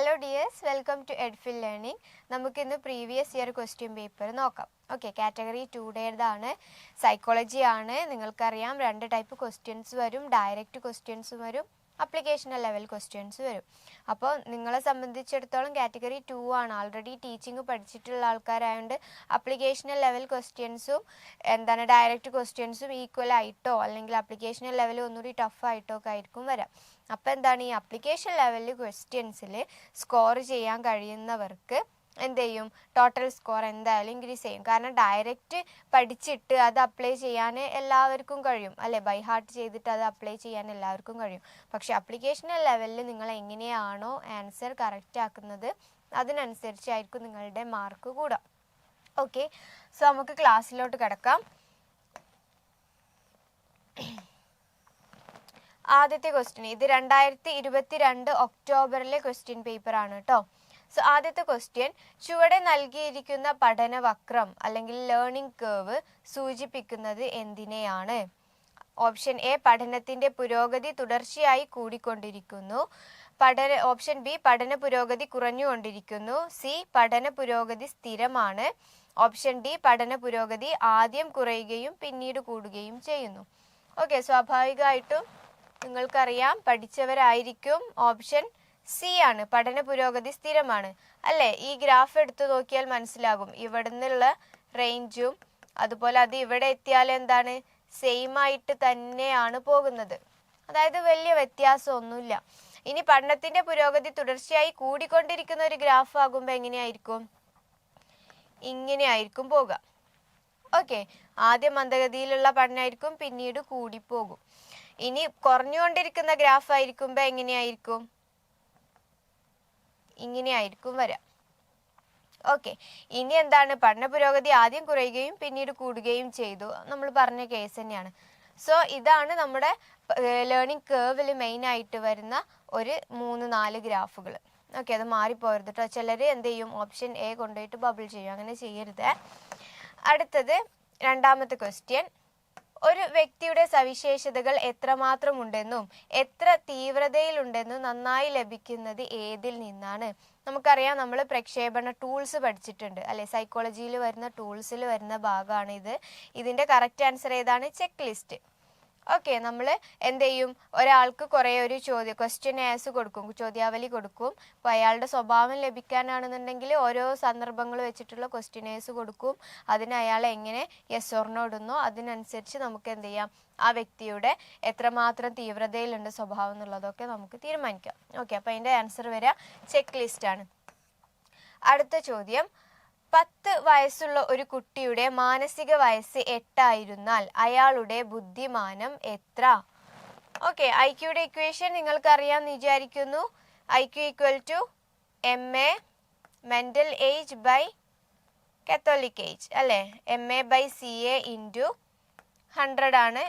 Hello dears welcome to Edfil learning നമുക്കിന്ന് previous year question paper നോക്കാം. Okay category ടൂഡേതാണ് psychology ആണ്. നിങ്ങൾക്കറിയാം രണ്ട് ടൈപ്പ് ക്വസ്റ്റ്യൻസ് വരും ഡയറക്റ്റ് ക്വസ്റ്റ്യൻസ് വരും അപ്ലിക്കേഷണൽ ലെവൽ ക്വസ്റ്റ്യൻസ് വരും. അപ്പോൾ നിങ്ങളെ സംബന്ധിച്ചിടത്തോളം കാറ്റഗറി ടു ആണ്. ആൾറെഡി ടീച്ചിങ് പഠിച്ചിട്ടുള്ള ആൾക്കാരായതുകൊണ്ട് അപ്ലിക്കേഷണൽ ലെവൽ ക്വസ്റ്റ്യൻസും എന്താണ് ഡയറക്റ്റ് ക്വസ്റ്റ്യൻസും ഈക്വൽ ആയിട്ടോ അല്ലെങ്കിൽ അപ്ലിക്കേഷണൽ ലെവൽ ഒന്നുകൂടി ടഫ് ആയിട്ടോ ഒക്കെ ആയിരിക്കും വരാം. അപ്പോൾ എന്താണ് ഈ അപ്ലിക്കേഷൻ ലെവലിൽ ക്വസ്റ്റ്യൻസിൽ സ്കോർ ചെയ്യാൻ കഴിയുന്നവർക്ക് എന്ത് ചെയ്യും? ടോട്ടൽ സ്കോർ എന്തായാലും ഇൻക്രീസ് ചെയ്യും. കാരണം ഡയറക്റ്റ് പഠിച്ചിട്ട് അത് അപ്ലൈ ചെയ്യാൻ എല്ലാവർക്കും കഴിയും. അല്ലെ? ബൈ ഹാർട്ട് ചെയ്തിട്ട് അത് അപ്ലൈ ചെയ്യാൻ എല്ലാവർക്കും കഴിയും. പക്ഷേ അപ്ലിക്കേഷൻ ലെവലിൽ നിങ്ങൾ എങ്ങനെയാണോ ആൻസർ കറക്റ്റ് ആക്കുന്നത് അതിനനുസരിച്ചായിരിക്കും നിങ്ങളുടെ മാർക്ക് കൂടുക. ഓക്കെ സോ നമുക്ക് ക്ലാസ്സിലോട്ട് കിടക്കാം. ആദ്യത്തെ ക്വസ്റ്റ്യൻ ഇത് രണ്ടായിരത്തി ഇരുപത്തി രണ്ട് ഒക്ടോബറിലെ ക്വസ്റ്റ്യൻ പേപ്പർ ആണ് കേട്ടോ സോ ആദ്യത്തെ ക്വസ്റ്റ്യൻ ചുവടെ നൽകിയിരിക്കുന്ന പഠനവക്രം അല്ലെങ്കിൽ ലേണിംഗ് കേവ് സൂചിപ്പിക്കുന്നത് എന്തിനെയാണ്? ഓപ്ഷൻ എ പഠനത്തിന്റെ പുരോഗതി തുടർച്ചയായി കൂടിക്കൊണ്ടിരിക്കുന്നു. പഠന ഓപ്ഷൻ ബി പഠന പുരോഗതി കുറഞ്ഞുകൊണ്ടിരിക്കുന്നു. സി പഠന പുരോഗതി സ്ഥിരമാണ്. ഓപ്ഷൻ ഡി പഠന പുരോഗതി ആദ്യം കുറയുകയും പിന്നീട് കൂടുകയും ചെയ്യുന്നു. ഓക്കെ സ്വാഭാവികമായിട്ടും നിങ്ങൾക്കറിയാം പഠിച്ചവരായിരിക്കും ഓപ്ഷൻ സി ആണ്. പഠന പുരോഗതി സ്ഥിരമാണ്. അല്ലെ? ഈ ഗ്രാഫ് എടുത്തു നോക്കിയാൽ മനസ്സിലാകും. ഇവിടെ നിന്നുള്ള റേഞ്ചും അതുപോലെ അത് ഇവിടെ എത്തിയാൽ എന്താണ്? സെയിം ആയിട്ട് തന്നെയാണ് പോകുന്നത്. അതായത് വലിയ വ്യത്യാസമൊന്നുമില്ല. ഇനി പഠനത്തിന്റെ പുരോഗതി തുടർച്ചയായി കൂടിക്കൊണ്ടിരിക്കുന്ന ഒരു ഗ്രാഫ് ആകുമ്പോൾ എങ്ങനെയായിരിക്കും? ഇങ്ങനെയായിരിക്കും പോകുക ഓക്കെ ആദ്യം മന്ദഗതിയിലുള്ള പഠനമായിരിക്കും പിന്നീട് കൂടിപ്പോകും. ഇനി കുറഞ്ഞുകൊണ്ടിരിക്കുന്ന ഗ്രാഫ് ആയിരിക്കുമ്പോൾ എങ്ങനെയായിരിക്കും? ഇങ്ങനെയായിരിക്കും വരാം. ഓക്കെ. ഇനി എന്താണ്? പഠന പുരോഗതി ആദ്യം കുറയുകയും പിന്നീട് കൂടുകയും ചെയ്തു. നമ്മൾ പറഞ്ഞ കേസ് തന്നെയാണ്. സോ ഇതാണ് നമ്മുടെ ലേണിംഗ് കേവിൽ മെയിൻ ആയിട്ട് വരുന്ന ഒരു മൂന്ന് നാല് ഗ്രാഫുകൾ ഓക്കെ അത് മാറിപ്പോരുത് കേട്ടോ ചിലർ എന്ത് ചെയ്യും? ഓപ്ഷൻ എ കൊണ്ടുപോയിട്ട് ബബിൾ ചെയ്യും. അങ്ങനെ ചെയ്യരുത്. അടുത്തത് രണ്ടാമത്തെ ക്വസ്റ്റ്യൻ ഒരു വ്യക്തിയുടെ സവിശേഷതകൾ എത്രമാത്രം ഉണ്ടെന്നും എത്ര തീവ്രതയിലുണ്ടെന്നും നന്നായി ലഭിക്കുന്നത് ഏതിൽ നിന്നാണ്. നമുക്കറിയാം നമ്മൾ പ്രക്ഷേപണ ടൂൾസ് പഠിച്ചിട്ടുണ്ട്. അല്ലെ സൈക്കോളജിയിൽ വരുന്ന ടൂൾസിൽ വരുന്ന ഭാഗമാണ് ഇത് ഇതിന്റെ കറക്റ്റ് ആൻസർ ഏതാണ്? ചെക്ക് ലിസ്റ്റ് ഓക്കെ നമ്മൾ എന്ത് ചെയ്യും? ഒരാൾക്ക് കുറേ ഒരു ചോദ്യം ക്വസ്റ്റ്യൻ ആൻസ് കൊടുക്കും ചോദ്യാവലി കൊടുക്കും. അപ്പോൾ അയാളുടെ സ്വഭാവം ലഭിക്കാനാണെന്നുണ്ടെങ്കിൽ ഓരോ സന്ദർഭങ്ങൾ വെച്ചിട്ടുള്ള ക്വസ്റ്റ്യൻ ക്വസ്റ്റ്യനേഴ്സ് കൊടുക്കും. അതിന് അയാൾ എങ്ങനെ യെസ് ഓർണോ ഇടുന്നോ? അതിനനുസരിച്ച് നമുക്ക് എന്ത് ചെയ്യാം? ആ വ്യക്തിയുടെ എത്രമാത്രം തീവ്രതയിലുണ്ട് സ്വഭാവം എന്നുള്ളതൊക്കെ നമുക്ക് തീരുമാനിക്കാം. ഓക്കെ അപ്പോൾ അതിന്റെ ആൻസർ വരിക ചെക്ക് ലിസ്റ്റാണ് അടുത്ത ചോദ്യം. പത്ത് വയസ്സുള്ള ഒരു കുട്ടിയുടെ മാനസിക വയസ്സ് എട്ടായിരുന്നാൽ അയാളുടെ ബുദ്ധിമാനം എത്ര? ഓക്കെ ഐ ക്യൂയുടെ ഇക്വേഷൻ നിങ്ങൾക്കറിയാമെന്ന് വിചാരിക്കുന്നു. I Q equal to M A mental age by Catholic age അല്ലേ? M A by C A into ആണ്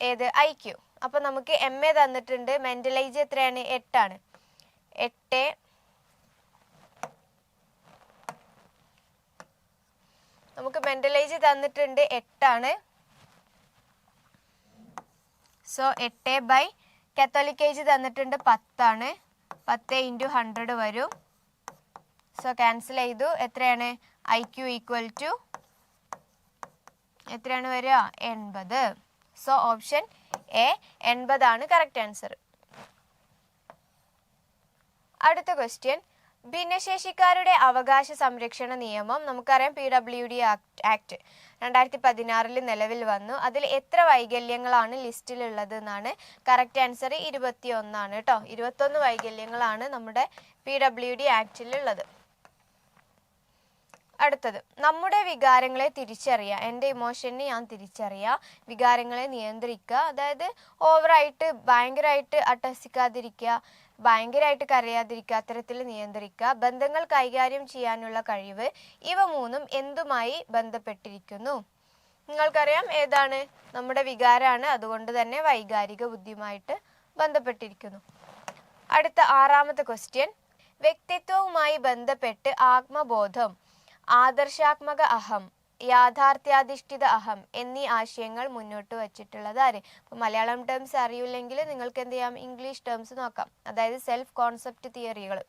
ഏത്? ഐ ക്യു അപ്പോൾ നമുക്ക് എം എ തന്നിട്ടുണ്ട്. മെന്റൽ ഏജ് എത്രയാണ്? എട്ടാണ്. എട്ട് നമുക്ക് മെന്റലൈസ് തന്നിട്ടുണ്ട് എട്ടാണ്. സോ എട്ട് ബൈ കാത്തോലിക് ഏജ് തന്നിട്ടുണ്ട് പത്താണ്. പത്ത് ഇന്റു ഹൺഡ്രഡ് വരും. സോ ക്യാൻസൽ ചെയ്തു. എത്രയാണ്? ഐ ക്യു ഈക്വൽ ടു എത്രയാണ് വരിക? എൺപത്. സോ ഓപ്ഷൻ എ എൺപതാണ് കറക്റ്റ് ആൻസർ അടുത്ത ക്വസ്റ്റ്യൻ ഭിന്നശേഷിക്കാരുടെ അവകാശ സംരക്ഷണ നിയമം നമുക്കറിയാം പി ഡബ്ല്യു ഡി ആക്ട് രണ്ടായിരത്തി പതിനാറിൽ നിലവിൽ വന്നു. അതിൽ എത്ര വൈകല്യങ്ങളാണ് ലിസ്റ്റിലുള്ളത് എന്നാണ് കറക്റ്റ് ആൻസർ ഇരുപത്തി ഒന്നാണ് കേട്ടോ ഇരുപത്തൊന്ന് വൈകല്യങ്ങളാണ് നമ്മുടെ പി ഡബ്ല്യു ഡി ആക്ടിലുള്ളത്. അടുത്തത് നമ്മുടെ വികാരങ്ങളെ തിരിച്ചറിയുക എന്റെ ഇമോഷനെ ഞാൻ തിരിച്ചറിയുക വികാരങ്ങളെ നിയന്ത്രിക്കുക അതായത് ഓവറായിട്ട് ഭയങ്കരമായിട്ട് അട്ടഹസിക്കാതിരിക്കുക ഭയങ്കരമായിട്ട് കരയാതിരിക്കുക അത്തരത്തിൽ നിയന്ത്രിക്കുക ബന്ധങ്ങൾ കൈകാര്യം ചെയ്യാനുള്ള കഴിവ് ഇവ മൂന്നും എന്തുമായി ബന്ധപ്പെട്ടിരിക്കുന്നു? നിങ്ങൾക്കറിയാം ഏതാണ് നമ്മുടെ വികാരമാണ് അതുകൊണ്ട് തന്നെ വൈകാരിക ബുദ്ധിയുമായിട്ട് ബന്ധപ്പെട്ടിരിക്കുന്നു. അടുത്ത ആറാമത്തെ ക്വസ്റ്റ്യൻ വ്യക്തിത്വവുമായി ബന്ധപ്പെട്ട് ആത്മബോധം ആദർശാത്മക അഹം യാഥാർത്ഥ്യാധിഷ്ഠിത അഹം എന്നീ ആശയങ്ങൾ മുന്നോട്ട് വച്ചിട്ടുള്ളത് ആര്? മലയാളം ടേംസ് അറിയില്ലെങ്കിൽ നിങ്ങൾക്ക് എന്ത് ചെയ്യാം? ഇംഗ്ലീഷ് ടേംസ് നോക്കാം. അതായത് സെൽഫ് കോൺസെപ്റ്റ് തിയറികൾ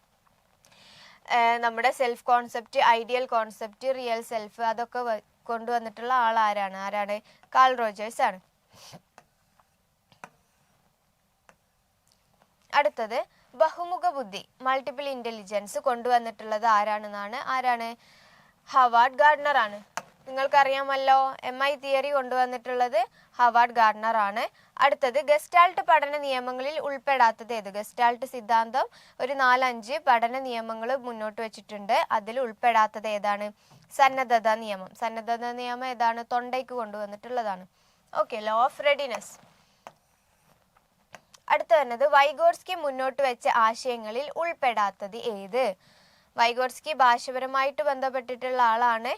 നമ്മുടെ self concept ideal concept real self അതൊക്കെ കൊണ്ടുവന്നിട്ടുള്ള ആൾ ആരാണ്? ആരാണ്? കാൾ റോജേഴ്സ് ആണ്. അടുത്തത് ബഹുമുഖ ബുദ്ധി മൾട്ടിപ്പിൾ ഇന്റലിജൻസ് കൊണ്ടുവന്നിട്ടുള്ളത് ആരാണെന്നാണ്? ആരാണ്? ഹവാർഡ് ഗാർഡ്നർ ആണ്. നിങ്ങൾക്കറിയാമല്ലോ എം ഐ തിയറി കൊണ്ടുവന്നിട്ടുള്ളത് ഹവാർഡ് ഗാർഡ്നർ ആണ് അടുത്തത് ഗസ്റ്റാൾട്ട് പഠന നിയമങ്ങളിൽ ഉൾപ്പെടാത്തത് ഏത്? ഗസ്റ്റാൾട്ട് സിദ്ധാന്തം ഒരു നാലഞ്ച് പഠന നിയമങ്ങൾ മുന്നോട്ട് വെച്ചിട്ടുണ്ട്. അതിൽ ഉൾപ്പെടാത്തത് ഏതാണ്? സന്നദ്ധത നിയമം. സന്നദ്ധത നിയമം ഏതാണ്? തൊണ്ടയ്ക്ക് കൊണ്ടുവന്നിട്ടുള്ളതാണ്. ഓക്കെ ലോ ഓഫ് റെഡിനെസ് അടുത്ത വരുന്നത് വൈഗോർസ്കി മുന്നോട്ട് വെച്ച ആശയങ്ങളിൽ ഉൾപ്പെടാത്തത് ഏത്? വൈഗോർസ്കി ഭാഷപരമായിട്ട് ബന്ധപ്പെട്ടിട്ടുള്ള ആളാണ്.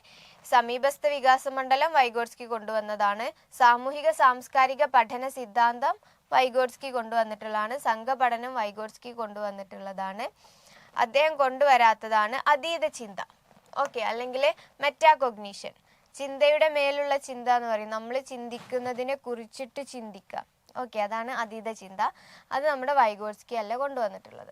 സമീപസ്ഥ വികാസ മണ്ഡലം വൈഗോർസ്കി കൊണ്ടുവന്നതാണ്. സാമൂഹിക സാംസ്കാരിക പഠന സിദ്ധാന്തം വൈഗോർസ്കി കൊണ്ടുവന്നിട്ടുള്ളതാണ്. സംഘപഠനം വൈഗോർസ്കി കൊണ്ടുവന്നിട്ടുള്ളതാണ്. അദ്ദേഹം കൊണ്ടുവരാത്തതാണ് അതീത ചിന്ത. ഓക്കെ അല്ലെങ്കിൽ മെറ്റാകോഗ്നീഷൻ. ചിന്തയുടെ മേലുള്ള ചിന്ത എന്ന് പറയും. നമ്മൾ ചിന്തിക്കുന്നതിനെ കുറിച്ചിട്ട് ചിന്തിക്കുക. ഓക്കെ അതാണ് അതീത ചിന്ത. അത് നമ്മുടെ വൈഗോർസ്കി അല്ല കൊണ്ടുവന്നിട്ടുള്ളത്.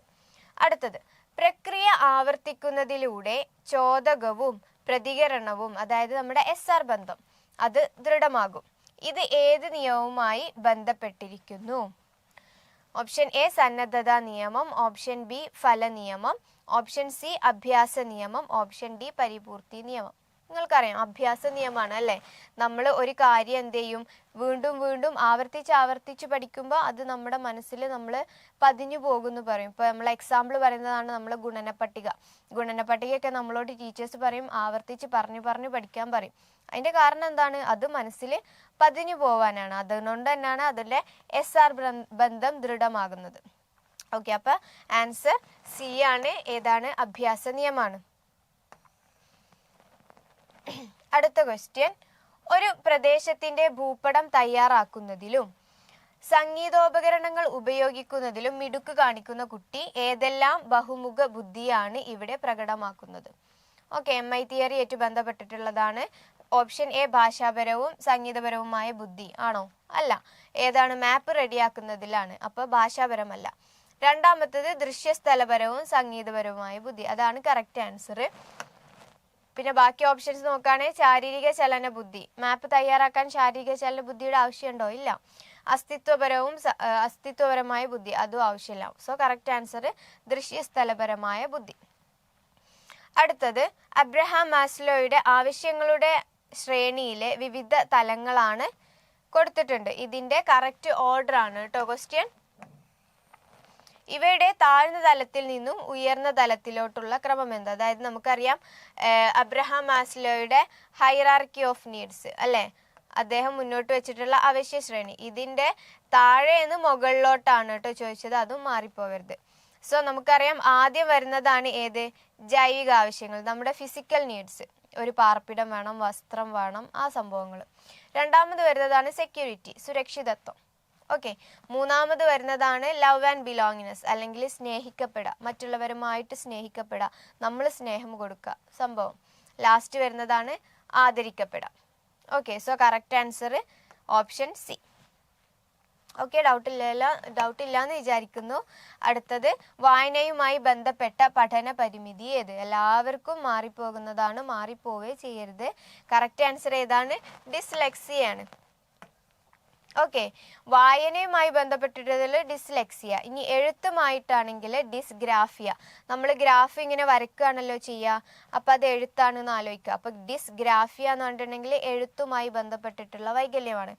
അടുത്തത് പ്രക്രിയ ആവർത്തിക്കുന്നതിലൂടെ ചോദകവും പ്രതികരണവും അതായത് നമ്മുടെ എസ് ആർ ബന്ധം അത് ദൃഢമാകും. ഇത് ഏത് നിയമവുമായി ബന്ധപ്പെട്ടിരിക്കുന്നു? ഓപ്ഷൻ എ സന്നദ്ധത നിയമം. ഓപ്ഷൻ ബി ഫല നിയമം. ഓപ്ഷൻ സി അഭ്യാസ നിയമം. ഓപ്ഷൻ ഡി പരിപൂർത്തി നിയമം. നിങ്ങൾക്കറിയാം അഭ്യാസ നിയമമാണ് അല്ലേ? നമ്മൾ ഒരു കാര്യം എന്ത് ചെയ്യും? വീണ്ടും വീണ്ടും ആവർത്തിച്ച് ആവർത്തിച്ച് പഠിക്കുമ്പോൾ അത് നമ്മുടെ മനസ്സിൽ നമ്മൾ പതിഞ്ഞു പോകുന്നു പറയും. ഇപ്പോൾ നമ്മൾ എക്സാമ്പിൾ പറയുന്നതാണ് നമ്മൾ ഗുണന പട്ടിക ഗുണന പട്ടികയൊക്കെ നമ്മളോട് ടീച്ചേഴ്സ് പറയും ആവർത്തിച്ച് പറഞ്ഞു പറഞ്ഞു പഠിക്കാൻ പറയും. അതിന്റെ കാരണം എന്താണ്? അത് മനസ്സിൽ പതിഞ്ഞു പോവാനാണ്. അതുകൊണ്ട് തന്നെയാണ് അതിന്റെ എസ് ആർ ബന്ധം ദൃഢമാകുന്നത്. ഓക്കെ അപ്പൊ ആൻസർ സി ആണ്. ഏതാണ്? അഭ്യാസ നിയമമാണ്. അടുത്ത ക്വസ്റ്റ്യൻ ഒരു പ്രദേശത്തിന്റെ ഭൂപടം തയ്യാറാക്കുന്നതിലും സംഗീതോപകരണങ്ങൾ ഉപയോഗിക്കുന്നതിലും മിടുക്ക് കാണിക്കുന്ന കുട്ടി ഏതെല്ലാം ബഹുമുഖ ബുദ്ധിയാണ് ഇവിടെ പ്രകടമാക്കുന്നത്? ഓക്കെ എം ഐ തിയറി ആയിട്ട് ബന്ധപ്പെട്ടിട്ടുള്ളതാണ്. ഓപ്ഷൻ എ ഭാഷാപരവും സംഗീതപരവുമായ ബുദ്ധി ആണോ? അല്ല. ഏതാണ്? മാപ്പ് റെഡിയാക്കുന്നതിലാണ്. അപ്പോൾ ഭാഷാപരമല്ല. രണ്ടാമത്തത് ദൃശ്യസ്ഥലപരവും സംഗീതപരവുമായ ബുദ്ധി. അതാണ് കറക്റ്റ് ആൻസർ പിന്നെ ബാക്കി ഓപ്ഷൻസ് നോക്കുകയാണെങ്കിൽ ശാരീരിക ചലന ബുദ്ധി. മാപ്പ് തയ്യാറാക്കാൻ ശാരീരിക ചലന ബുദ്ധിയുടെ ആവശ്യമുണ്ടോ? ഇല്ല. അസ്തിത്വപരവും അസ്തിത്വപരമായ ബുദ്ധി അതും ആവശ്യമില്ല. സോ കറക്റ്റ് ആൻസർ ദൃശ്യസ്ഥലപരമായ ബുദ്ധി. അടുത്തത് അബ്രഹാം മാസ്ലോയുടെ ആവശ്യങ്ങളുടെ ശ്രേണിയിലെ വിവിധ തലങ്ങളാണ് കൊടുത്തിട്ടുണ്ട്. ഇതിന്റെ കറക്റ്റ് ഓർഡർ ആണ് കേട്ടോ ക്വസ്റ്റ്യൻ ഇവയുടെ താഴ്ന്ന തലത്തിൽ നിന്നും ഉയർന്ന തലത്തിലോട്ടുള്ള ക്രമം എന്താ? അതായത് നമുക്കറിയാം അബ്രഹാം മാസ്ലോയുടെ ഹൈറാർക്കി ഓഫ് നീഡ്സ് അല്ലെ? അദ്ദേഹം മുന്നോട്ട് വെച്ചിട്ടുള്ള അവശ്യ ശ്രേണി. ഇതിന്റെ താഴെ നിന്ന് മുകളിലോട്ടാണ് കേട്ടോ ചോദിച്ചത്. അതും മാറിപ്പോവരുത്. സോ നമുക്കറിയാം ആദ്യം വരുന്നതാണ് ഏത്? ജൈവിക ആവശ്യങ്ങൾ. നമ്മുടെ ഫിസിക്കൽ നീഡ്സ് ഒരു പാർപ്പിടം വേണം വസ്ത്രം വേണം ആ സംഭവങ്ങൾ. രണ്ടാമത് വരുന്നതാണ് സെക്യൂരിറ്റി സുരക്ഷിതത്വം. ഓക്കെ മൂന്നാമത് വരുന്നതാണ് ലവ് ആൻഡ് ബിലോങ്ങിനെസ് അല്ലെങ്കിൽ സ്നേഹിക്കപ്പെടുക. മറ്റുള്ളവരുമായിട്ട് സ്നേഹിക്കപ്പെടുക. നമ്മൾ സ്നേഹം കൊടുക്കുക. സംഭവം. ലാസ്റ്റ് വരുന്നതാണ് ആദരിക്കപ്പെടുക. Okay so correct answer option C okay doubt ഇല്ല ഡൗട്ട് ഇല്ലാന്ന് വിചാരിക്കുന്നു. അടുത്തത് വായനയുമായി ബന്ധപ്പെട്ട പഠന പരിമിതി ഏത്? എല്ലാവർക്കും മാറിപ്പോകുന്നതാണ്. മാറിപ്പോവേ ചെയ്യരുത്. കറക്റ്റ് ആൻസർ ഏതാണ്? ഡിസ്ലെക്സിയാണ് ഓക്കെ വായനയുമായി ബന്ധപ്പെട്ടിട്ടതിൽ ഡിസ്ലെക്സിയ ഇനി എഴുത്തുമായിട്ടാണെങ്കിൽ ഡിസ്ഗ്രാഫിയ നമ്മൾ ഗ്രാഫ് ഇങ്ങനെ വരക്കുകയാണല്ലോ ചെയ്യുക. അപ്പം അത് എഴുത്താണെന്ന് ആലോചിക്കുക. അപ്പം ഡിസ്ഗ്രാഫിയ എന്ന് പറഞ്ഞിട്ടുണ്ടെങ്കിൽ എഴുത്തുമായി ബന്ധപ്പെട്ടിട്ടുള്ള വൈകല്യമാണ്.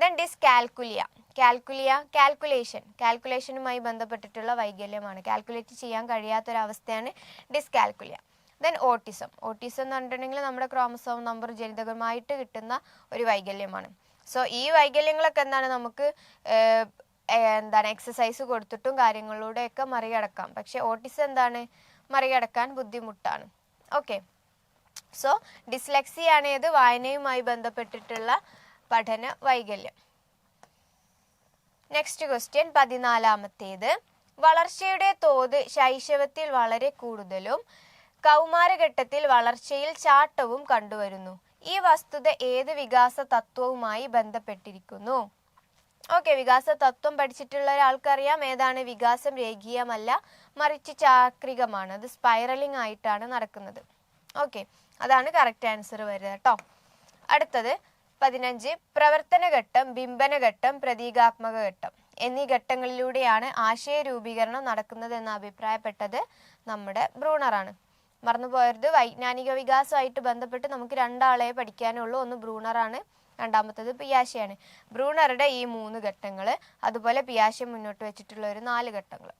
ദെൻ ഡിസ് കാൽക്കുലിയ കാൽക്കുലിയ കാൽക്കുലേഷൻ കാൽക്കുലേഷനുമായി ബന്ധപ്പെട്ടിട്ടുള്ള വൈകല്യമാണ്. കാൽക്കുലേറ്റ് ചെയ്യാൻ കഴിയാത്തൊരവസ്ഥയാണ് dyscalculia then autism autism എന്ന് പറഞ്ഞിട്ടുണ്ടെങ്കിൽ നമ്മുടെ ക്രോമസോം നമ്പർ ജനിതകമായിട്ട് കിട്ടുന്ന ഒരു വൈകല്യമാണ്. സോ ഈ വൈകല്യങ്ങളൊക്കെ എന്താണ് നമുക്ക് എന്താണ് എക്സസൈസ് കൊടുത്തിട്ടും കാര്യങ്ങളിലൂടെയൊക്കെ മറികടക്കാം. പക്ഷെ ഓട്ടിസം എന്താണ്? മറികടക്കാൻ ബുദ്ധിമുട്ടാണ്. ഓക്കെ സോ ഡിസ്ലെക്സി ആണേത് വായനയുമായി ബന്ധപ്പെട്ടിട്ടുള്ള പഠന വൈകല്യം. നെക്സ്റ്റ് ക്വസ്റ്റ്യൻ പതിനാലാമത്തേത്. വളർച്ചയുടെ തോത് ശൈശവത്തിൽ വളരെ കൂടുതലും കൗമാരഘട്ടത്തിൽ വളർച്ചയിൽ ചാട്ടവും കണ്ടുവരുന്നു. ഈ വസ്തുത ഏത് വികാസ തത്വവുമായി ബന്ധപ്പെട്ടിരിക്കുന്നു? ഓക്കെ വികാസ തത്വം പഠിച്ചിട്ടുള്ള ഒരാൾക്കറിയാം ഏതാണ്? വികാസം രേഖീയമല്ല മറിച്ച് ചാക്രികമാണ്. അത് സ്പൈറലിംഗ് ആയിട്ടാണ് നടക്കുന്നത്. ഓക്കെ അതാണ് കറക്റ്റ് ആൻസർ വരിക കേട്ടോ. അടുത്തത് പതിനഞ്ച് പ്രവർത്തന ഘട്ടം ബിംബന ഘട്ടം പ്രതീകാത്മക ഘട്ടം എന്നീ ഘട്ടങ്ങളിലൂടെയാണ് ആശയ രൂപീകരണം നടക്കുന്നത് എന്ന് അഭിപ്രായപ്പെട്ടത് നമ്മുടെ ബ്രൂണറാണ്. മറന്നുപോയത് വൈജ്ഞാനിക വികാസമായിട്ട് ബന്ധപ്പെട്ട് നമുക്ക് രണ്ടാളെ പഠിക്കാനുള്ളൂ. ഒന്ന് ബ്രൂണറാണ് രണ്ടാമത്തത് പിയാശയാണ്. ബ്രൂണറുടെ ഈ മൂന്ന് ഘട്ടങ്ങൾ അതുപോലെ പിയാശ മുന്നോട്ട് വെച്ചിട്ടുള്ള ഒരു നാല് ഘട്ടങ്ങൾ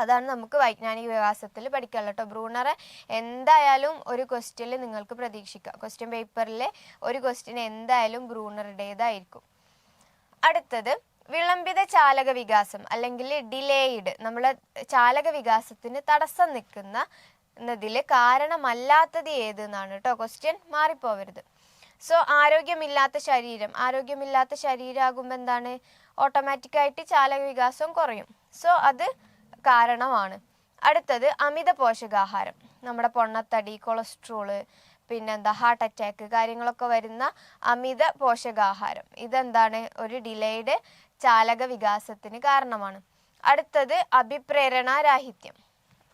അതാണ് നമുക്ക് വൈജ്ഞാനിക വികാസത്തിൽ പഠിക്കാനുള്ളത് കേട്ടോ. ബ്രൂണറെ എന്തായാലും ഒരു ക്വസ്റ്റ്യനിൽ നിങ്ങൾക്ക് പ്രതീക്ഷിക്കാം. ക്വസ്റ്റ്യൻ പേപ്പറിലെ ഒരു ക്വസ്റ്റ്യൻ എന്തായാലും ബ്രൂണറുടേതായിരിക്കും. അടുത്തത് വിളംബിത ചാലക വികാസം അല്ലെങ്കിൽ ഡിലേയിഡ് നമ്മളെ ചാലക വികാസത്തിന് തടസ്സം നിൽക്കുന്ന എന്നതിൽ കാരണമല്ലാത്തത് ഏത് എന്നാണ് കേട്ടോ ക്വസ്റ്റ്യൻ മാറിപ്പോവരുത്. സോ ആരോഗ്യമില്ലാത്ത ശരീരം. ആരോഗ്യമില്ലാത്ത ശരീരമാകുമ്പോൾ എന്താണ്? ഓട്ടോമാറ്റിക്കായിട്ട് ചാലക വികാസം കുറയും. സോ അത് കാരണമാണ്. അടുത്തത് അമിത പോഷകാഹാരം. നമ്മുടെ പൊണ്ണത്തടി കൊളസ്ട്രോൾ പിന്നെന്താ ഹാർട്ട് അറ്റാക്ക് കാര്യങ്ങളൊക്കെ വരുന്ന അമിത പോഷകാഹാരം. ഇതെന്താണ്? ഒരു ഡിലേഡ് ചാലക വികാസത്തിന് കാരണമാണ്. അടുത്തത് അഭിപ്രേരണാരാഹിത്യം.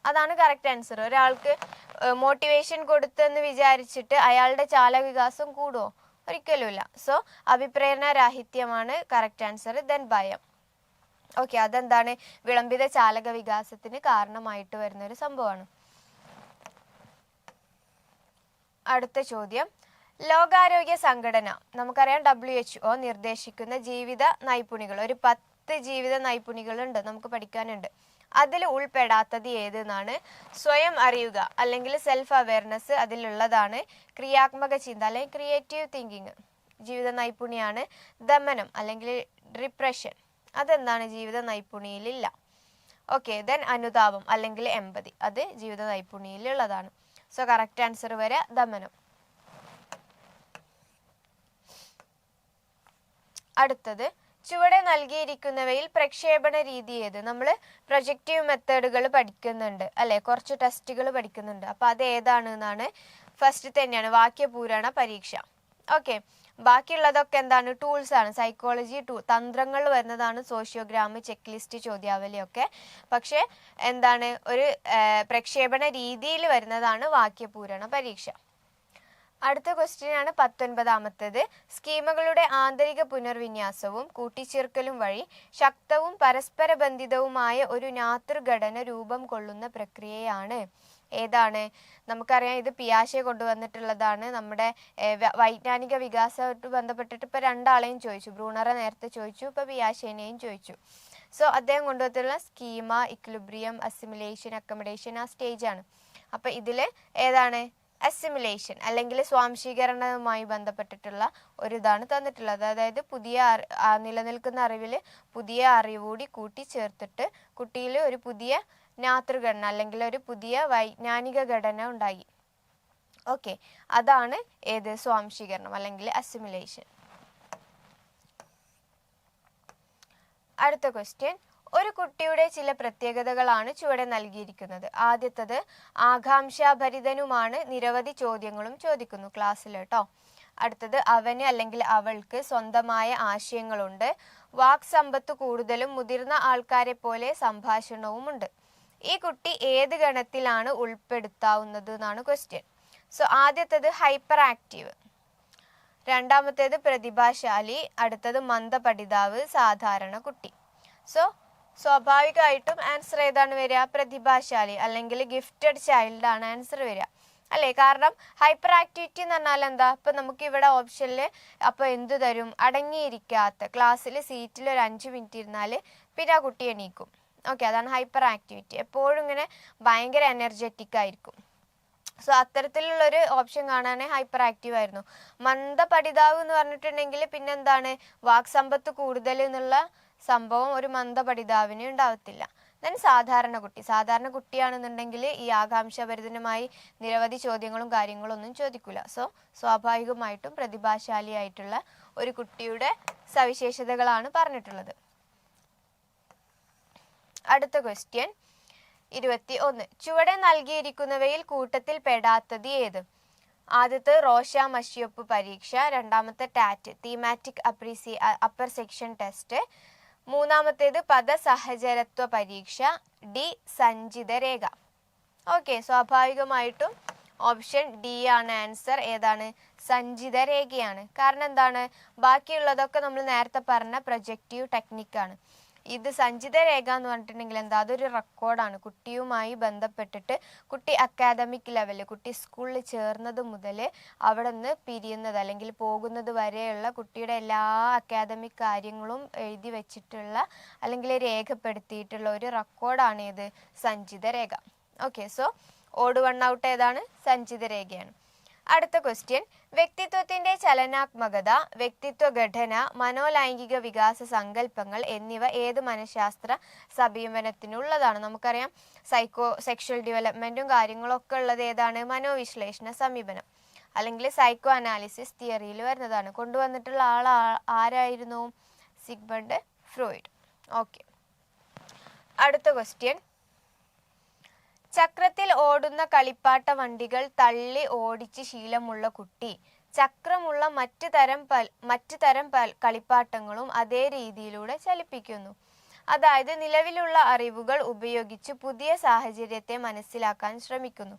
അതാണ് കറക്റ്റ് ആൻസർ ഒരാൾക്ക് മോട്ടിവേഷൻ കൊടുത്തെന്ന് വിചാരിച്ചിട്ട് അയാളുടെ ചാലവികാസം കൂടുമോ ഒരിക്കലുമില്ല. സോ അഭിപ്രേരണാരാഹിത്യമാണ് കറക്റ്റ് ആൻസർ ദെൻ ഭയം. ഓക്കെ അതെന്താണ്? വിളംബിത ചാലക വികാസത്തിന് കാരണമായിട്ട് വരുന്ന ഒരു സംഭവമാണ്. അടുത്ത ചോദ്യം. ലോകാരോഗ്യ സംഘടന നമുക്കറിയാം ഡബ്ല്യു എച്ച് ഒ നിർദ്ദേശിക്കുന്ന ജീവിത നൈപുണികൾ ഒരു പത്ത് ജീവിത നൈപുണികളുണ്ട് നമുക്ക് പഠിക്കാനുണ്ട്. അതിൽ ഉൾപ്പെടാത്തത് ഏതെന്നാണ് സ്വയം അറിയുക അല്ലെങ്കിൽ സെൽഫ് അവയർനെസ് അതിലുള്ളതാണ്. ക്രിയാത്മക ചിന്ത അല്ലെങ്കിൽ ക്രിയേറ്റീവ് തിങ്കിങ് ജീവിത നൈപുണ്യമാണ് ദമനം അല്ലെങ്കിൽ ഡിപ്രഷൻ അതെന്താണ് ജീവിത നൈപുണിയിലില്ല ഓക്കെ ദെൻ അനുതാപം അല്ലെങ്കിൽ എമ്പതി അത് ജീവിത നൈപുണിയിലുള്ളതാണ് സോ കറക്റ്റ് ആൻസർ വരെ ദമനം. അടുത്തത് ചുവടെ നൽകിയിരിക്കുന്നവയിൽ പ്രക്ഷേപണ രീതി ഏത്? നമ്മൾ പ്രൊജക്റ്റീവ് മെത്തേഡുകൾ പഠിക്കുന്നുണ്ട് അല്ലെ? കുറച്ച് ടെസ്റ്റുകൾ പഠിക്കുന്നുണ്ട്. അപ്പൊ അത് ഏതാണ് എന്നാണ് ഫസ്റ്റ് തന്നെയാണ് വാക്യപൂരണ പരീക്ഷ. ഓക്കെ ബാക്കിയുള്ളതൊക്കെ എന്താണ്? ടൂൾസ് ആണ്. സൈക്കോളജി ടൂ തന്ത്രങ്ങൾ വരുന്നതാണ് സോഷ്യോഗ്രാം ചെക്ക് ലിസ്റ്റ് ചോദ്യാവലിയൊക്കെ പക്ഷെ എന്താണ്? ഒരു പ്രക്ഷേപണ രീതിയിൽ വരുന്നതാണ് വാക്യപൂരണ പരീക്ഷ. അടുത്ത ക്വസ്റ്റ്യൻ ആണ് പത്തൊൻപതാമത്തേത്. സ്കീമുകളുടെ ആന്തരിക പുനർവിന്യാസവും കൂട്ടിച്ചേർക്കലും വഴി ശക്തവും പരസ്പര ബന്ധിതവുമായ ഒരു നാതൃഘടന രൂപം കൊള്ളുന്ന പ്രക്രിയയാണ്. ഏതാണ്? നമുക്കറിയാം ഇത് പിയാശെ കൊണ്ടുവന്നിട്ടുള്ളതാണ്. നമ്മുടെ വൈജ്ഞാനിക വികാസമായിട്ട് ബന്ധപ്പെട്ടിട്ട് ഇപ്പോൾ രണ്ടാളെയും ചോദിച്ചു. ബ്രൂണറെ നേരത്തെ ചോദിച്ചു ഇപ്പോൾ പിയാശേനെയും ചോദിച്ചു. സോ അദ്ദേഹം കൊണ്ടുവന്നിട്ടുള്ള സ്കീമ ഇക്ലിബ്രിയം അസിമുലേഷൻ അക്കമഡേഷൻ ആ സ്റ്റേജാണ്. അപ്പോൾ ഇതിൽ ഏതാണ്? അസിമുലേഷൻ അല്ലെങ്കിൽ സ്വാംശീകരണവുമായി ബന്ധപ്പെട്ടിട്ടുള്ള ഒരു ഇതാണ് തന്നിട്ടുള്ളത്. അതായത് പുതിയ നിലനിൽക്കുന്ന അറിവിൽ പുതിയ അറിവ് കൂടി കൂട്ടിച്ചേർത്തിട്ട് കുട്ടിയിൽ ഒരു പുതിയ നാതൃഘടന അല്ലെങ്കിൽ ഒരു പുതിയ വൈജ്ഞാനിക ഘടന ഉണ്ടായി. ഓക്കെ. അതാണ് ഏത്? സ്വാംശീകരണം അല്ലെങ്കിൽ അസിമുലേഷൻ അടുത്ത ക്വസ്റ്റ്യൻ ഒരു കുട്ടിയുടെ ചില പ്രത്യേകതകളാണ് ചുവടെ നൽകിയിരിക്കുന്നത്. ആദ്യത്തത് ആകാംക്ഷാഭരിതനുമാണ് നിരവധി ചോദ്യങ്ങളും ചോദിക്കുന്നു ക്ലാസ്സിൽ കേട്ടോ അടുത്തത് അവന് അല്ലെങ്കിൽ അവൾക്ക് സ്വന്തമായ ആശയങ്ങളുണ്ട്. വാക് സമ്പത്ത് കൂടുതലും മുതിർന്ന ആൾക്കാരെ പോലെ സംഭാഷണവുമുണ്ട്. ഈ കുട്ടി ഏത് ഗണത്തിലാണ് ഉൾപ്പെടുത്താവുന്നത് എന്നാണ് ക്വസ്റ്റ്യൻ സോ ആദ്യത്തത് ഹൈപ്പർ ആക്റ്റീവ് രണ്ടാമത്തേത് പ്രതിഭാശാലി. അടുത്തത് മന്ദപഠിതാവ് സാധാരണ കുട്ടി. സോ സ്വാഭാവികമായിട്ടും ആൻസർ ഏതാണ് വരിക? പ്രതിഭാശാലി അല്ലെങ്കിൽ ഗിഫ്റ്റഡ് ചൈൽഡ് ആണ് ആൻസർ വരിക. അല്ലേ? കാരണം ഹൈപ്പർ ആക്ടിവിറ്റി എന്ന് പറഞ്ഞാൽ എന്താ? ഇപ്പൊ നമുക്ക് ഇവിടെ ഓപ്ഷനിൽ അപ്പൊ എന്തു തരും? അടങ്ങിയിരിക്കാത്ത ക്ലാസ്സിൽ സീറ്റിൽ ഒരു അഞ്ച് മിനിറ്റ് ഇരുന്നാൽ പിന്നെ ആ കുട്ടി എണീക്കും. ഓക്കെ അതാണ് ഹൈപ്പർ ആക്ടിവിറ്റി എപ്പോഴും ഇങ്ങനെ ഭയങ്കര എനർജറ്റിക് ആയിരിക്കും. സോ അത്തരത്തിലുള്ള ഒരു ഓപ്ഷൻ കാണാനേ ഹൈപ്പർ ആക്റ്റീവ് ആയിരുന്നു. മന്ദ പഠിതാവ് എന്ന് പറഞ്ഞിട്ടുണ്ടെങ്കിൽ പിന്നെന്താണ്? വാക്സമ്പത്ത് കൂടുതൽ എന്നുള്ള സംഭവം ഒരു മന്ദപഠിതാവിന് ഉണ്ടാവത്തില്ല. ദെൻ സാധാരണ കുട്ടി. സാധാരണ കുട്ടിയാണെന്നുണ്ടെങ്കിൽ ഈ ആകാംക്ഷാഭരിതനുമായി നിരവധി ചോദ്യങ്ങളും കാര്യങ്ങളും ഒന്നും ചോദിക്കില്ല സോ സ്വാഭാവികമായിട്ടും പ്രതിഭാശാലിയായിട്ടുള്ള ഒരു കുട്ടിയുടെ സവിശേഷതകളാണ് പറഞ്ഞിട്ടുള്ളത്. അടുത്ത ക്വസ്റ്റ്യൻ ഇരുപത്തി ഒന്ന് ചുവടെ നൽകിയിരിക്കുന്നവയിൽ കൂട്ടത്തിൽ പെടാത്തത് ഏത്? ആദ്യത്തെ റോഷ മഷിയൊപ്പ് പരീക്ഷ രണ്ടാമത്തെ TAT thematic അപ്രീസി upper section test മൂന്നാമത്തേത് പദസഹചരത്വ പരീക്ഷ ഡി സഞ്ചിത രേഖ ഓക്കെ സ്വാഭാവികമായിട്ടും ഓപ്ഷൻ ഡി ആണ് ആൻസർ ഏതാണ്? സഞ്ചിത രേഖയാണ് കാരണം എന്താണ്? ബാക്കിയുള്ളതൊക്കെ നമ്മൾ നേരത്തെ പറഞ്ഞ പ്രൊജക്റ്റീവ് ടെക്നിക്കാണ് ഇത് സഞ്ചിത രേഖ എന്ന് പറഞ്ഞിട്ടുണ്ടെങ്കിൽ എന്താ അതൊരു റെക്കോർഡാണ് കുട്ടിയുമായി ബന്ധപ്പെട്ടിട്ട് കുട്ടി അക്കാദമിക് ലെവലിൽ കുട്ടി സ്കൂളിൽ ചേർന്നത് മുതൽ അവിടെ നിന്ന് പിരിയുന്നത് അല്ലെങ്കിൽ പോകുന്നത് വരെയുള്ള കുട്ടിയുടെ എല്ലാ അക്കാദമിക് കാര്യങ്ങളും എഴുതി വെച്ചിട്ടുള്ള അല്ലെങ്കിൽ രേഖപ്പെടുത്തിയിട്ടുള്ള ഒരു റെക്കോർഡാണ് ഇത് സഞ്ചിത രേഖ. Okay so odd one out ഏതാണ്? സഞ്ചിത രേഖയാണ്. അടുത്ത ക്വസ്റ്റ്യൻ വ്യക്തിത്വത്തിന്റെ ചലനാത്മകത വ്യക്തിത്വ ഘടന മനോലൈംഗിക വികാസ സങ്കല്പങ്ങൾ എന്നിവ ഏത് മനഃശാസ്ത്ര സമീപനത്തിനുള്ളതാണ്? നമുക്കറിയാം സൈക്കോ സെക്ഷൽ ഡെവലപ്മെന്റും കാര്യങ്ങളൊക്കെ ഉള്ളത് ഏതാണ്? മനോവിശ്ലേഷണ സമീപനം. അല്ലെങ്കിൽ സൈക്കോ അനാലിസിസ് തിയറിയിൽ വരുന്നതാണ്. കൊണ്ടുവന്നിട്ടുള്ള ആൾ ആരായിരുന്നു? Sigmund Freud. ഓക്കെ അടുത്ത ക്വസ്റ്റ്യൻ ചക്രത്തിൽ ഓടുന്ന കളിപ്പാട്ട വണ്ടികൾ തള്ളി ഓടിച്ച് ശീലമുള്ള കുട്ടി. ചക്രമുള്ള മറ്റു തരം പൽ മറ്റു തരം പൽ- കളിപ്പാട്ടങ്ങളും അതേ രീതിയിലൂടെ ചലിപ്പിക്കുന്നു. അതായത് നിലവിലുള്ള അറിവുകൾ ഉപയോഗിച്ച് പുതിയ സാഹചര്യത്തെ മനസ്സിലാക്കാൻ ശ്രമിക്കുന്നു.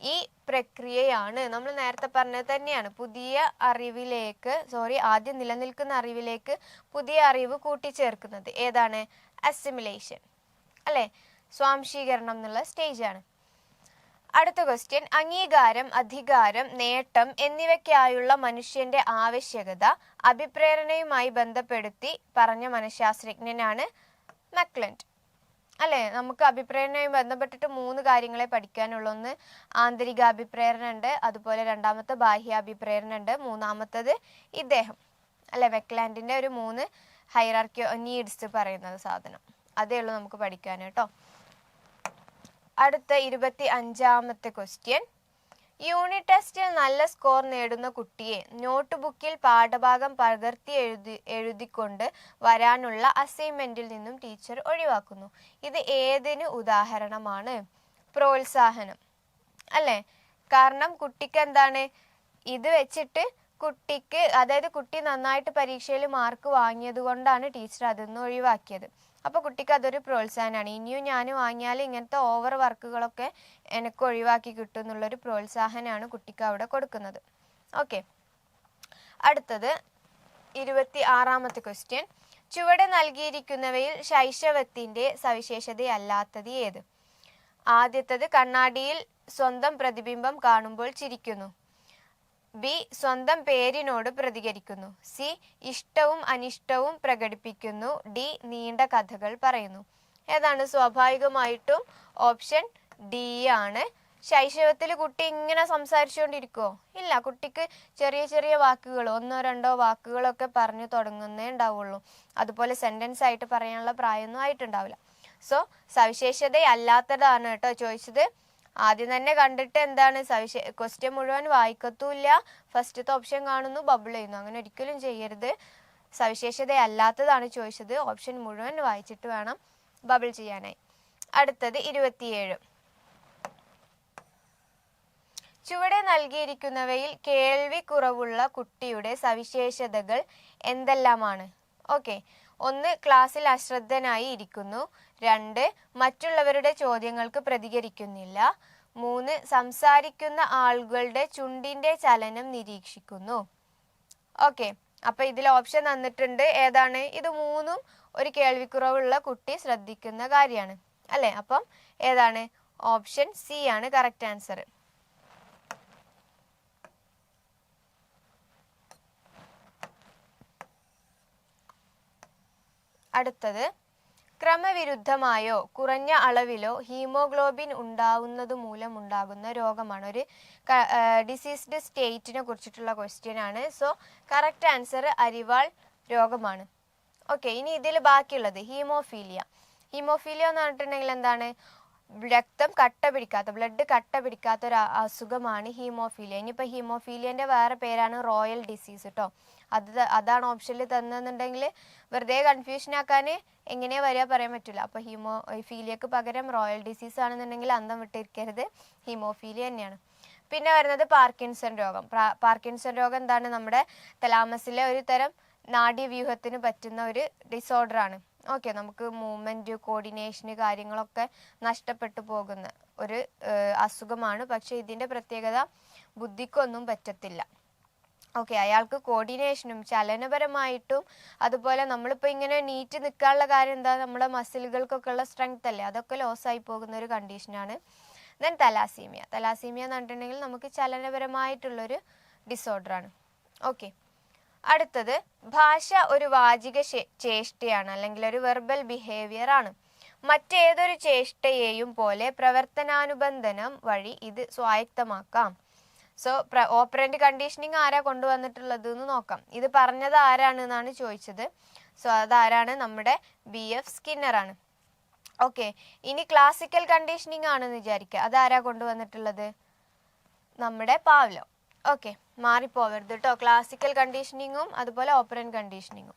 ഈ പ്രക്രിയയാണ് നമ്മൾ നേരത്തെ പറഞ്ഞത് തന്നെയാണ്. പുതിയ അറിവിലേക്ക് സോറി ആദ്യം നിലനിൽക്കുന്ന അറിവിലേക്ക് പുതിയ അറിവ് കൂട്ടിച്ചേർക്കുന്നത്. ഏതാണ്? അസിമുലേഷൻ അല്ലേ? സ്വാംശീകരണം എന്നുള്ള സ്റ്റേജാണ് അടുത്ത ക്വസ്റ്റ്യൻ അംഗീകാരം അധികാരം നേട്ടം എന്നിവയ്ക്കായുള്ള മനുഷ്യന്റെ ആവശ്യകത അഭിപ്രേരണയുമായി ബന്ധപ്പെടുത്തി പറഞ്ഞ മനഃശാസ്ത്രജ്ഞനാണ് മക്ലൻഡ്. അല്ലേ? നമുക്ക് അഭിപ്രേരണയുമായി ബന്ധപ്പെട്ടിട്ട് മൂന്ന് കാര്യങ്ങളെ പഠിക്കാനുള്ളൂ ഒന്ന് ആന്തരിക അഭിപ്രേരണ ഉണ്ട് അതുപോലെ രണ്ടാമത്തെ ബാഹ്യാഭിപ്രേരണ ഉണ്ട് മൂന്നാമത്തത് ഇദ്ദേഹം. അല്ലെ? വെക്ലാൻഡിന്റെ ഒരു മൂന്ന് ഹൈറാർക്കി നീഡ്സ് പറയുന്നത് സാധനം. അതേ ഉള്ളൂ നമുക്ക് പഠിക്കാൻ കേട്ടോ. അടുത്ത ഇരുപത്തി അഞ്ചാമത്തെ ക്വസ്റ്റ്യൻ യൂണിറ്റ് ടെസ്റ്റിൽ നല്ല സ്കോർ നേടുന്ന കുട്ടിയെ നോട്ട് ബുക്കിൽ പാഠഭാഗം പകർത്തി എഴുതി എഴുതിക്കൊണ്ട് വരാനുള്ള അസൈൻമെന്റിൽ നിന്നും ടീച്ചർ ഒഴിവാക്കുന്നു. ഇത് ഏതിന് ഉദാഹരണമാണ്? പ്രോത്സാഹനം. അല്ലേ? കാരണം കുട്ടിക്ക് എന്താണ്? ഇത് വെച്ചിട്ട് കുട്ടിക്ക് അതായത് കുട്ടി നന്നായിട്ട് പരീക്ഷയിൽ മാർക്ക് വാങ്ങിയത് കൊണ്ടാണ് ടീച്ചർ അതിൽ നിന്ന് ഒഴിവാക്കിയത്. അപ്പോൾ കുട്ടിക്ക് അതൊരു പ്രോത്സാഹനമാണ്. ഇനിയും ഞാൻ വാങ്ങിയാൽ ഇങ്ങനത്തെ ഓവർ വർക്കുകളൊക്കെ എനിക്ക് ഒഴിവാക്കി കിട്ടും എന്നുള്ളൊരു പ്രോത്സാഹനമാണ് കുട്ടിക്ക് അവിടെ കൊടുക്കുന്നത്. ഓക്കെ. അടുത്തത് ഇരുപത്തി ആറാമത്തെ ക്വസ്റ്റ്യൻ. ചുവടെ നൽകിയിരിക്കുന്നവയിൽ ശൈശവത്തിന്റെ സവിശേഷതയല്ലാത്തത് ഏത്? ആദ്യത്തത് കണ്ണാടിയിൽ സ്വന്തം പ്രതിബിംബം കാണുമ്പോൾ ചിരിക്കുന്നു. ബി സ്വന്തം പേരിനോട് പ്രതികരിക്കുന്നു. സി ഇഷ്ടവും അനിഷ്ടവും പ്രകടിപ്പിക്കുന്നു. ഡി നീണ്ട കഥകൾ പറയുന്നു. ഏതാണ് സ്വാഭാവികമായിട്ടും ഓപ്ഷൻ ഡി ആണ്. ശൈശവത്തിൽ കുട്ടി ഇങ്ങനെ സംസാരിച്ചുകൊണ്ടിരിക്കുമോ ഇല്ല കുട്ടിക്ക് ചെറിയ ചെറിയ വാക്കുകൾ ഒന്നോ രണ്ടോ വാക്കുകളൊക്കെ പറഞ്ഞു തുടങ്ങുന്നേ ഉണ്ടാവുള്ളൂ. അതുപോലെ സെന്റൻസ് ആയിട്ട് പറയാനുള്ള പ്രായമൊന്നും ആയിട്ടുണ്ടാവില്ല. സോ സവിശേഷതയല്ലാത്തതാണ് കേട്ടോ ചോദിച്ചത്. ആദ്യം തന്നെ കണ്ടിട്ട് എന്താണ് സവിശേ ക്വസ്റ്റ്യൻ മുഴുവൻ വായിക്കത്തുമില്ല ഫസ്റ്റത്തെ ഓപ്ഷൻ കാണുന്നു ബബിൾ ചെയ്യുന്നു. അങ്ങനെ ഒരിക്കലും ചെയ്യരുത്. സവിശേഷതയല്ലാത്തതാണ് ചോദിച്ചത്. ഓപ്ഷൻ മുഴുവൻ വായിച്ചിട്ട് വേണം ബബിൾ ചെയ്യാനായി. അടുത്തത് ഇരുപത്തിയേഴ്. ചുവടെ നൽകിയിരിക്കുന്നവയിൽ കേൾവി കുറവുള്ള കുട്ടിയുടെ സവിശേഷതകൾ എന്തെല്ലാമാണ്? ഓക്കെ ഒന്ന് ക്ലാസ്സിൽ അശ്രദ്ധനായി ഇരിക്കുന്നു. രണ്ട് മറ്റുള്ളവരുടെ ചോദ്യങ്ങൾക്ക് പ്രതികരിക്കുന്നില്ല. മൂന്ന് സംസാരിക്കുന്ന ആളുകളുടെ ചുണ്ടിന്റെ ചലനം നിരീക്ഷിക്കുന്നു. ഓക്കെ അപ്പോൾ ഇതിൽ ഓപ്ഷൻ തന്നിട്ടുണ്ട്. ഏതാണ്? ഇത് മൂന്നും ഒരു കേൾവിക്കുറവുള്ള കുട്ടി ശ്രദ്ധിക്കുന്ന കാര്യമാണ്. അല്ലേ? അപ്പം ഏതാണ്? ഓപ്ഷൻ സി ആണ് കറക്റ്റ് ആൻസർ അടുത്തത് ക്രമവിരുദ്ധമായോ കുറഞ്ഞ അളവിലോ ഹീമോഗ്ലോബിൻ ഉണ്ടാവുന്നത് മൂലമുണ്ടാകുന്ന രോഗമാണ്. ഒരു ഡിസീസ്ഡ് സ്റ്റേറ്റിനെ കുറിച്ചിട്ടുള്ള ക്വസ്റ്റ്യൻ ആണ്. സോ കറക്റ്റ് ആൻസർ അരിവാൾ രോഗമാണ്. ഓക്കെ ഇനി ഇതിൽ ബാക്കിയുള്ളത് ഹീമോഫീലിയ. ഹീമോഫീലിയ എന്ന് പറഞ്ഞിട്ടുണ്ടെങ്കിൽ എന്താണ്? രക്തം കട്ട പിടിക്കാത്ത ബ്ലഡ് കട്ട പിടിക്കാത്ത ഒരു അസുഖമാണ് ഹീമോഫീലിയ. ഇനിയിപ്പോൾ ഹീമോഫീലിയന്റെ വേറെ പേരാണ് റോയൽ ഡിസീസ് കേട്ടോ അത് അതാണ് ഓപ്ഷനിൽ തന്നെന്നുണ്ടെങ്കിൽ വെറുതെ കൺഫ്യൂഷൻ ആക്കാൻ എങ്ങനെ വരിക പറയാൻ പറ്റില്ല അപ്പോൾ ഹീമോഫീലിയക്ക് പകരം റോയൽ ഡിസീസ് ആണെന്നുണ്ടെങ്കിൽ അന്തം വിട്ടിരിക്കരുത്. ഹീമോഫീലിയ തന്നെയാണ്. പിന്നെ വരുന്നത് പാർക്കിൻസൺ രോഗം. പാർക്കിൻസൺ രോഗം എന്താണ്? നമ്മുടെ തലാമസിലെ ഒരു തരം നാഡീവ്യൂഹത്തിന് പറ്റുന്ന ഒരു ഡിസോർഡർ ആണ്. ഓക്കെ നമുക്ക് മൂവ്മെന്റ് കോർഡിനേഷന് കാര്യങ്ങളൊക്കെ നഷ്ടപ്പെട്ടു പോകുന്ന ഒരു അസുഖമാണ്. പക്ഷേ ഇതിന്റെ പ്രത്യേകത ബുദ്ധിക്കൊന്നും പറ്റത്തില്ല. ഓക്കെ അയാൾക്ക് കോർഡിനേഷനും ചലനപരമായിട്ടും അതുപോലെ നമ്മളിപ്പോൾ ഇങ്ങനെ നീറ്റ് നിൽക്കാനുള്ള കാര്യം എന്താ? നമ്മുടെ മസിലുകൾക്കൊക്കെ ഉള്ള സ്ട്രെങ്ത് അല്ലേ? അതൊക്കെ ലോസ് ആയി പോകുന്ന ഒരു കണ്ടീഷനാണ് ദെൻ തലാസീമിയ തലാസീമിയ എന്ന് പറഞ്ഞിട്ടുണ്ടെങ്കിൽ നമുക്ക് ചലനപരമായിട്ടുള്ളൊരു ഡിസോർഡറാണ് ഓക്കെ അടുത്തത് ഭാഷ ഒരു വാചിക ചേഷ്ടയാണ് അല്ലെങ്കിൽ ഒരു വെർബൽ ബിഹേവിയർ ആണ്. മറ്റേതൊരു ചേഷ്ടയെയും പോലെ പ്രവർത്തനാനുബന്ധനം വഴി ഇത് സ്വായക്തമാക്കാം സോ ഓപ്പറന്റ് കണ്ടീഷനിങ് ആരാ കൊണ്ടുവന്നിട്ടുള്ളത് എന്ന് നോക്കാം. ഇത് പറഞ്ഞത് ആരാണ് എന്നാണ് ചോദിച്ചത്. സോ അതാരാണ്? നമ്മുടെ ബി എഫ് സ്കിന്നർ ആണ്. ഓക്കെ ഇനി ക്ലാസിക്കൽ കണ്ടീഷനിങ് ആണെന്ന് വിചാരിക്കുക അതാരാ കൊണ്ടുവന്നിട്ടുള്ളത്? നമ്മുടെ പാവ്ലോ ഓക്കെ മാറിപ്പോവരുത് കേട്ടോ ക്ലാസിക്കൽ കണ്ടീഷനിങ്ങും അതുപോലെ ഓപ്പറൻ കണ്ടീഷനിങ്ങും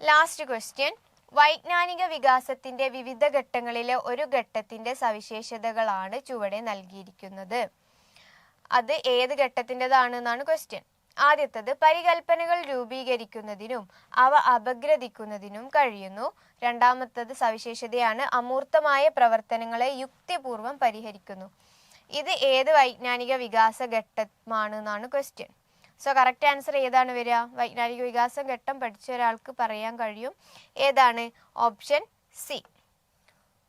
ലാസ്റ്റ് ക്വസ്റ്റ്യൻ വൈജ്ഞാനിക വികാസത്തിന്റെ വിവിധ ഘട്ടങ്ങളിലെ ഒരു ഘട്ടത്തിന്റെ സവിശേഷതകളാണ് ചുവടെ നൽകിയിരിക്കുന്നത്. അത് ഏത് ഘട്ടത്തിന്റെതാണെന്നാണ് ക്വസ്റ്റ്യൻ ആദ്യത്തത് പരികൽപ്പനകൾ രൂപീകരിക്കുന്നതിനും അവ അപഗ്രഥിക്കുന്നതിനും കഴിയുന്നു. രണ്ടാമത്തത് സവിശേഷതയാണ് അമൂർത്തമായ പ്രവർത്തനങ്ങളെ യുക്തിപൂർവം പരിഹരിക്കുന്നു. ഇത് ഏത് വൈജ്ഞാനിക വികാസ ഘട്ടമാണ് എന്നാണ് ക്വസ്റ്റ്യൻ സോ കറക്റ്റ് ആൻസർ ഏതാണ് വരിക? വൈജ്ഞാനിക വികാസം ഘട്ടം പഠിച്ച ഒരാൾക്ക് പറയാൻ കഴിയും. ഏതാണ്? ഓപ്ഷൻ സി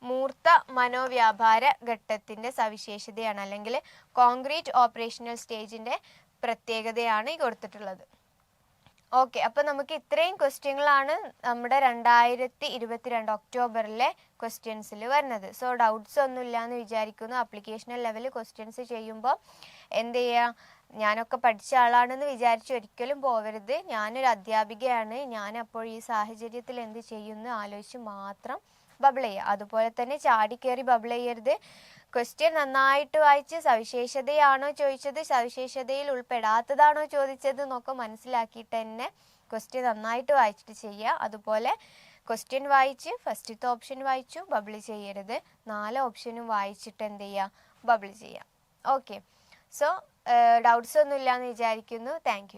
മൂർത്ത മനോവ്യാപാര ഘട്ടത്തിന്റെ സവിശേഷതയാണ് അല്ലെങ്കിൽ കോൺക്രീറ്റ് ഓപ്പറേഷണൽ സ്റ്റേജിന്റെ പ്രത്യേകതയാണ് ഈ കൊടുത്തിട്ടുള്ളത്. ഓക്കെ അപ്പൊ നമുക്ക് ഇത്രയും ക്വസ്റ്റ്യങ്ങളാണ് നമ്മുടെ രണ്ടായിരത്തി ഇരുപത്തിരണ്ട് ഒക്ടോബറിലെ ക്വസ്റ്റ്യൻസിൽ വരുന്നത്. സോ ഡൗട്ട്സ് ഒന്നും ഇല്ലാന്ന് വിചാരിക്കുന്നു. അപ്ലിക്കേഷണൽ ലെവലിൽ ക്വസ്റ്റ്യൻസ് ചെയ്യുമ്പോൾ എന്ത് ചെയ്യുക ഞാനൊക്കെ പഠിച്ച ആളാണെന്ന് വിചാരിച്ച് ഒരിക്കലും പോവരുത്. ഞാനൊരു അധ്യാപികയാണ്. ഞാൻ അപ്പോൾ ഈ സാഹചര്യത്തിൽ എന്ത് ചെയ്യുന്നു? ആലോചിച്ച് മാത്രം ബബിൾ ചെയ്യുക. അതുപോലെ തന്നെ ചാടിക്കേറി ബബിൾ ചെയ്യരുത്. ക്വസ്റ്റ്യൻ നന്നായിട്ട് വായിച്ച് സവിശേഷതയാണോ ചോദിച്ചത് സവിശേഷതയിൽ ഉൾപ്പെടാത്തതാണോ ചോദിച്ചത് എന്നൊക്കെ മനസ്സിലാക്കിയിട്ട് തന്നെ ക്വസ്റ്റ്യൻ നന്നായിട്ട് വായിച്ചിട്ട് ചെയ്യുക. അതുപോലെ ക്വസ്റ്റ്യൻ വായിച്ച് ഫസ്റ്റത്തെ ഓപ്ഷൻ വായിച്ചു ബബിൾ ചെയ്യരുത്. നാല് ഓപ്ഷനും വായിച്ചിട്ട് എന്ത് ചെയ്യുക? ബബിൾ ചെയ്യുക. ഓക്കെ സോ ഡൗട്ട്സ് ഒന്നും എന്ന് വിചാരിക്കുന്നു. താങ്ക്